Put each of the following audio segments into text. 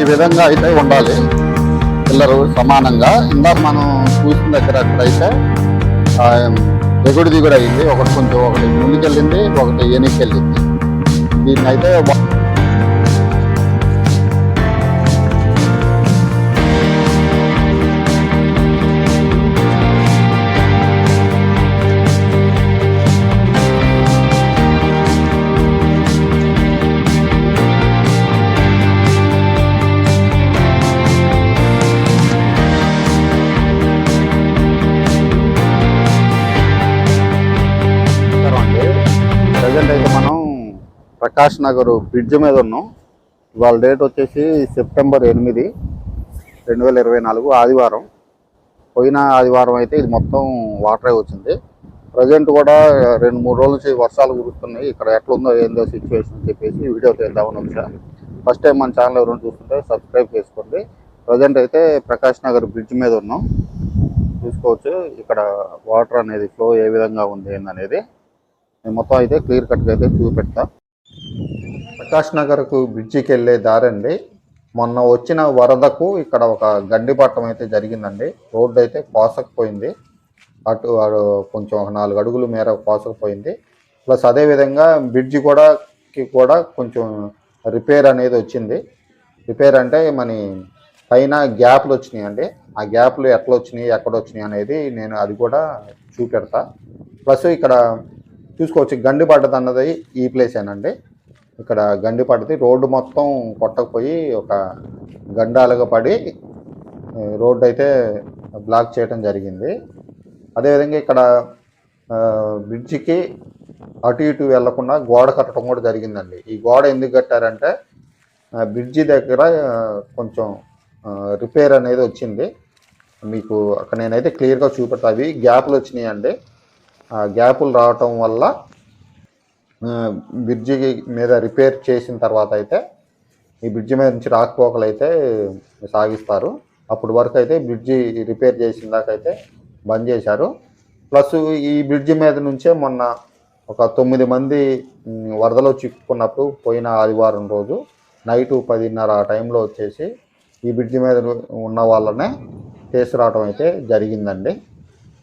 ఈ విధంగా అయితే ఉండాలి. పిల్లలు సమానంగా. ఇందాక మనం చూసిన దగ్గర అక్కడైతే ఆ, ఎగుడు దిగుడు అయింది. ఒకటి కొంచెం ఒకటి ముందుకెళ్ళింది ఒకటి వెనక్కి దీన్ని అయితే ప్రజెంట్ అయితే మనం ప్రకాష్ నగర్ బ్రిడ్జ్ మీద ఉన్నాం. ఇవాళ డేట్ వచ్చేసి సెప్టెంబర్ ఎనిమిది రెండు వేల ఇరవై నాలుగు ఆదివారం. పోయిన ఆదివారం అయితే ఇది మొత్తం వాటరే వచ్చింది. ప్రజెంట్ కూడా రెండు మూడు రోజుల నుంచి వర్షాలు కురుస్తున్నాయి. ఇక్కడ ఎట్లుందో ఏందో సిచ్యువేషన్ అని చెప్పేసి వీడియో చేద్దామని వచ్చా ఫస్ట్ టైం మన ఛానల్ ఎవరైనా చూస్తుంటే సబ్స్క్రైబ్ చేసుకోండి. ప్రజెంట్ అయితే ప్రకాష్ నగర్ బ్రిడ్జ్ మీద ఉన్నాం. చూసుకోవచ్చు ఇక్కడ వాటర్ అనేది ఫ్లో ఏ విధంగా ఉంది ఏందనేది. నేను మొత్తం అయితే క్లియర్ కట్గా అయితే చూపెడతా. ప్రకాష్ నగర్కు బ్రిడ్జికి వెళ్ళే దారండి మొన్న వచ్చిన వరదకు ఇక్కడ ఒక గండిపట్టం అయితే జరిగిందండి. రోడ్డు అయితే కోసకపోయింది అటు అటు కొంచెం ఒక నాలుగు అడుగుల మేర కోసకపోయింది ప్లస్ అదేవిధంగా బ్రిడ్జి కూడాకి కూడా కొంచెం రిపేర్ అనేది వచ్చింది. రిపేర్ అంటే మన పైన గ్యాప్లు వచ్చినాయి అండి. ఆ గ్యాప్లు ఎట్లా వచ్చినాయి ఎక్కడ వచ్చినాయి అనేది నేను అది కూడా చూపెడతా. ప్లస్ ఇక్కడ చూసుకోవచ్చు. గండి పడ్డది అన్నది ఈ ప్లేసేనండి ఇక్కడ గండి పడ్డది. రోడ్డు మొత్తం కొట్టకపోయి ఒక గండాలుగా పడి రోడ్డు అయితే బ్లాక్ చేయడం జరిగింది. అదేవిధంగా ఇక్కడ బ్రిడ్జికి అటు ఇటు వెళ్ళకుండా గోడ కట్టడం కూడా జరిగిందండి. ఈ గోడ ఎందుకు కట్టారంటే ఆ, బ్రిడ్జి దగ్గర కొంచెం రిపేర్ అనేది వచ్చింది. మీకు అక్కడ నేనైతే క్లియర్గా చూపెడతా. అవి గ్యాప్లు వచ్చినాయి అండి గ్యాపులు రావటం వల్ల బ్రిడ్జి మీద రిపేర్ చేసిన తర్వాత అయితే ఈ బ్రిడ్జి మీద నుంచి రాకపోకలు అయితే సాగిస్తారు. అప్పుడు వరకు అయితే బ్రిడ్జి రిపేర్ చేసిన దాకా అయితే బంద్ చేశారు. ప్లస్ ఈ బ్రిడ్జి మీద నుంచే మొన్న ఒక తొమ్మిది మంది వరదలో చిక్కుకున్నప్పుడు పోయిన ఆదివారం రోజు నైటు పదిన్నర ఆ టైంలో వచ్చేసి ఈ బ్రిడ్జి మీద ఉన్న వాళ్ళనే తీసుకురావడం అయితే జరిగిందండి.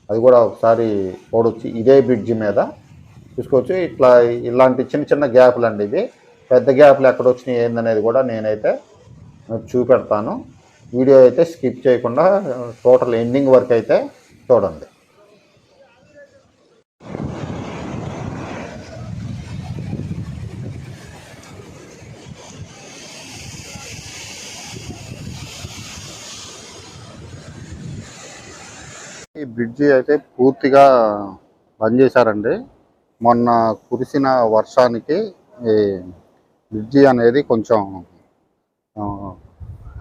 అది కూడా ఒకసారి చూడొచ్చు ఇదే బ్రిడ్జి మీద చూసుకోవచ్చు ఇట్లా ఇలాంటి చిన్న చిన్న గ్యాప్లు అండి ఇవి. పెద్ద గ్యాప్లు ఎక్కడ వచ్చినాయి ఏందనేది కూడా నేనైతే చూపెడతాను. వీడియో అయితే స్కిప్ చేయకుండా టోటల్ ఎండింగ్ వరకు అయితే చూడండి. ఈ బ్రిడ్జి అయితే పూర్తిగా బంద్ చేశారండి. మొన్న కురిసిన వర్షానికి ఈ బ్రిడ్జి అనేది కొంచెం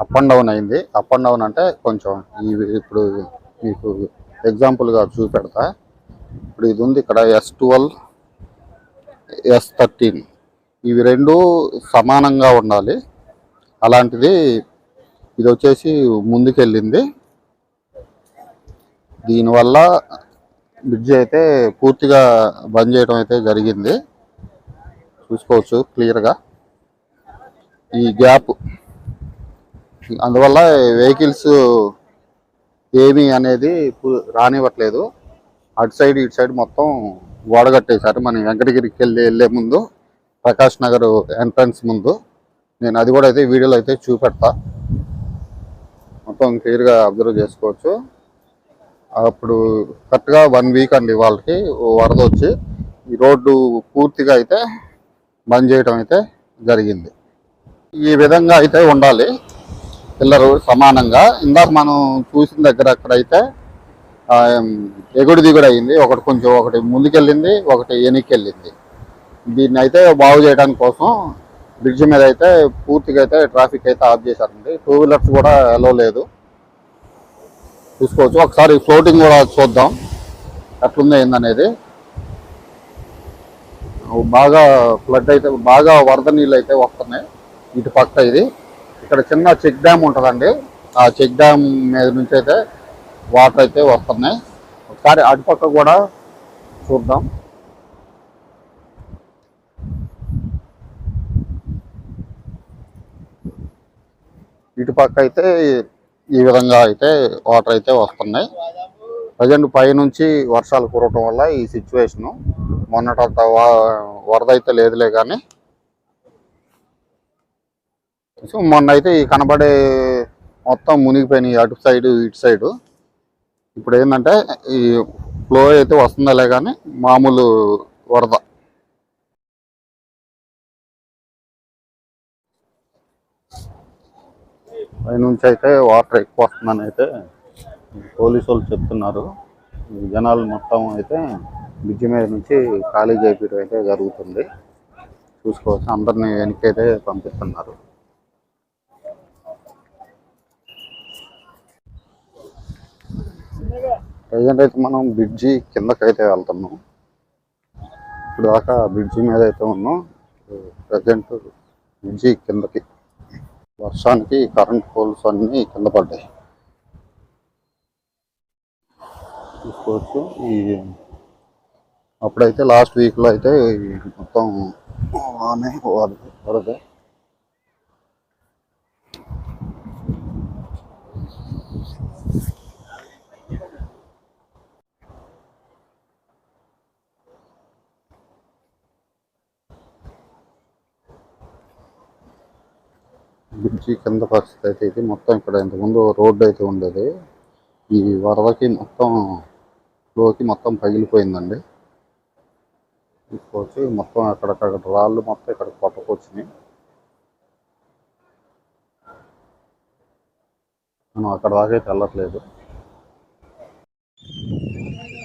అప్ అండ్ డౌన్ అయింది. అప్ అండ్ డౌన్ అంటే కొంచెం ఈ ఇప్పుడు మీకు ఎగ్జాంపుల్గా చూపెడతా. ఇప్పుడు ఇది ఉంది ఇక్కడ ఎస్ ట్వెల్వ్ ఎస్ థర్టీన్ ఇవి రెండు సమానంగా ఉండాలి. అలాంటిది ఇది వచ్చేసి ముందుకెళ్ళింది. దీనివల్ల బ్రిడ్జ్ అయితే పూర్తిగా బంద్ చేయడం అయితే జరిగింది. చూసుకోవచ్చు క్లియర్గా. ఈ గ్యాప్ అందువల్ల వెహికల్స్ ఏమి అనేది రానివ్వట్లేదు. అటు సైడ్ ఇటు సైడ్ మొత్తం గోడ మనం వెంకటగిరికి వెళ్ళి వెళ్ళే ముందు ప్రకాష్ నగర్ ఎంట్రన్స్ ముందు. నేను అది కూడా అయితే వీడియోలో అయితే చూపెడతా. మొత్తం క్లియర్గా అబ్జర్వ్ చేసుకోవచ్చు. అప్పుడు కరెక్ట్గా వన్ వీక్ అండి వాళ్ళకి వరద వచ్చి ఈ రోడ్డు పూర్తిగా అయితే బంద్ చేయడం అయితే జరిగింది. ఈ విధంగా అయితే ఉండాలి. పిల్లలు సమానంగా. ఇందాక మనం చూసిన దగ్గర అక్కడైతే ఎగుడు దిగుడు అయింది. ఒకటి కొంచెం ఒకటి ముందుకెళ్ళింది ఒకటి వెనక్కి దీన్ని అయితే బాగు చేయడానికి కోసం బ్రిడ్జ్ మీద అయితే పూర్తిగా అయితే ట్రాఫిక్ అయితే ఆఫ్ చేశారండి. టూ వీలర్స్ కూడా ఎలో లేదు. చూసుకోవచ్చు ఒకసారి ఫ్లోటింగ్ కూడా చూద్దాం. ఎట్లుంది ఏందనేది. బాగా ఫ్లడ్ అయితే బాగా వరద నీళ్ళు అయితే వస్తున్నాయి. ఇటు పక్క ఇది. ఇక్కడ చిన్న చెక్ డ్యామ్ ఉంటుందండి. ఆ చెక్ డ్యామ్ మీద నుంచి అయితే వాటర్ అయితే వస్తున్నాయి. ఒకసారి అటుపక్క కూడా చూద్దాం. ఇటు పక్క అయితే ఈ విధంగా అయితే వాటర్ అయితే వస్తున్నాయి. ప్రజెంట్ పైనుంచి వర్షాలు కురవటం వల్ల ఈ సిచ్యువేషను మొన్నటంత వా- వరద అయితే లేదులే కానీ. సో మొన్న అయితే ఈ కనబడే మొత్తం మునిగిపోయినాయి అటు సైడు ఇటు సైడు. ఇప్పుడు ఏంటంటే ఈ ఫ్లో అయితే వస్తుందలే కానీ మామూలు వరద. పైనుంచి అయితే వాటర్ ఎక్కువ వస్తుందని అయితే పోలీసు వాళ్ళు చెప్తున్నారు. జనాలు మొత్తం అయితే బ్రిడ్జి మీద నుంచి ఖాళీ చేయడం అయితే జరుగుతుంది. చూసుకోవచ్చు. అందరిని వెనకైతే పంపిస్తున్నారు. ప్రజెంట్ అయితే మనం బ్రిడ్జి కిందకైతే వెళ్తున్నాం. ఇప్పుడు దాకా బ్రిడ్జి మీద అయితే ఉన్నాం. ప్రజెంట్ బ్రిడ్జి కిందకి వర్షానికి కరెంట్ పోల్స్ అన్నీ కింద పడ్డాయి. చూసుకోవచ్చు. ఈ అప్పుడైతే లాస్ట్ వీక్లో అయితే మొత్తం ఆనే వరద బ్రిడ్జి కింద పరిస్థితి అయితే ఇది. మొత్తం ఇక్కడ ఇంతకుముందు రోడ్డు అయితే ఉండేది. ఈ వరదకి మొత్తం లోకి మొత్తం పగిలిపోయిందండి. తీసుకోవచ్చు మొత్తం అక్కడక్కడ రాళ్ళు మొత్తం ఇక్కడ కొట్టకొచ్చినాయి మనం అక్కడ దాకా అయితే వెళ్ళట్లేదు.